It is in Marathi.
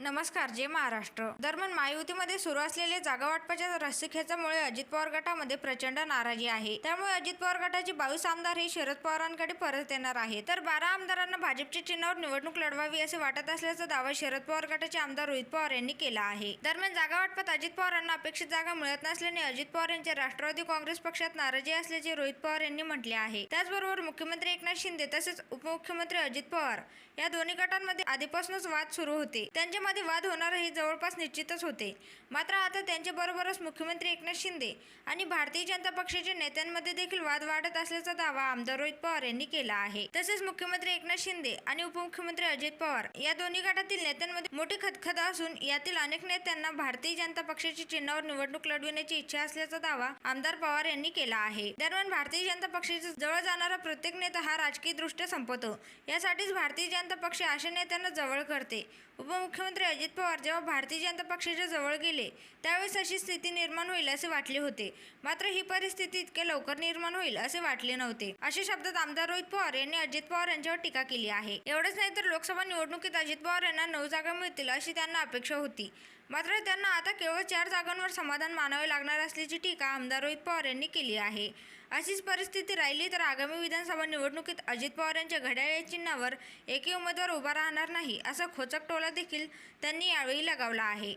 नमस्कार जे महाराष्ट्र. दरम्यान महायुतीमध्ये सुरू असलेले जागा वाटपाच्या रस्सीखेचामुळे अजित पवार गटामध्ये प्रचंड नाराजी आहे. त्यामुळे अजित पवार गटाचे बावीस आमदार हे शरद पवारांकडे परत येणार आहे तर बारा आमदारांना भाजपच्या चिन्हावर निवडणूक लढवावी असे वाटत असल्याचा दावा शरद पवार गटाचे आमदार रोहित पवार यांनी केला आहे. दरम्यान जागा वाटपात अजित पवारांना अपेक्षित जागा मिळत नसल्याने अजित पवार यांच्या राष्ट्रवादी काँग्रेस पक्षात नाराजी असल्याचे रोहित पवार यांनी म्हटले आहे. त्याचबरोबर मुख्यमंत्री एकनाथ शिंदे तसेच उपमुख्यमंत्री अजित पवार या दोन्ही गटांमध्ये आधीपासूनच वाद सुरू होते. त्यांच्यामध्ये वाद होणार हे जवळपास निश्चितच होते. मात्र आता त्यांच्याबरोबरच मुख्यमंत्री एकनाथ शिंदे आणि भारतीय जनता पक्षाच्या नेत्यांमध्ये देखील वाद वाढत असल्याचा दावा आमदार रोहित पवार यांनी केला आहे. तसेच मुख्यमंत्री एकनाथ शिंदे आणि उपमुख्यमंत्री अजित पवार या दोन्ही गटातील नेत्यांमध्ये मोठी खतखत असून यातील अनेक नेत्यांना भारतीय जनता पक्षाच्या चिन्हावर निवडणूक लढविण्याची इच्छा असल्याचा दावा आमदार पवार यांनी केला आहे. दरम्यान भारतीय जनता पक्षाच्या जवळ जाणारा प्रत्येक नेता हा राजकीय दृष्ट्या संपतो. यासाठीच भारतीय जनता पक्ष अशा नेत्यांना जवळ करते. उपमुख्यमंत्री अजित पवार जेव्हा भारतीय जनता पक्षाच्या जवळ गेले त्यावेळेस अशी स्थिती निर्माण होईल असे वाटले होते. मात्र ही परिस्थिती इतक्या लवकर निर्माण होईल असे वाटले नव्हते. अशा शब्दात आमदार रोहित पवार यांनी अजित पवार यांच्यावर टीका केली आहे. एवढंच नाही तर लोकसभा निवडणुकीत अजित पवार यांना नऊ जागा मिळतील अशी त्यांना अपेक्षा होती. मात्र त्यांना आता केवळ चार जागांवर समाधान मानावे लागणार असल्याची टीका आमदार रोहित पवार यांनी केली आहे. अशीच परिस्थिती राहिली तर आगामी विधानसभा निवडणुकीत अजित पवार यांच्या घड्याळ चिन्हावर एकही उमेदवार उभा राहणार नाही असा खोचक टोला देखील त्यांनी यावेळी लगावला आहे.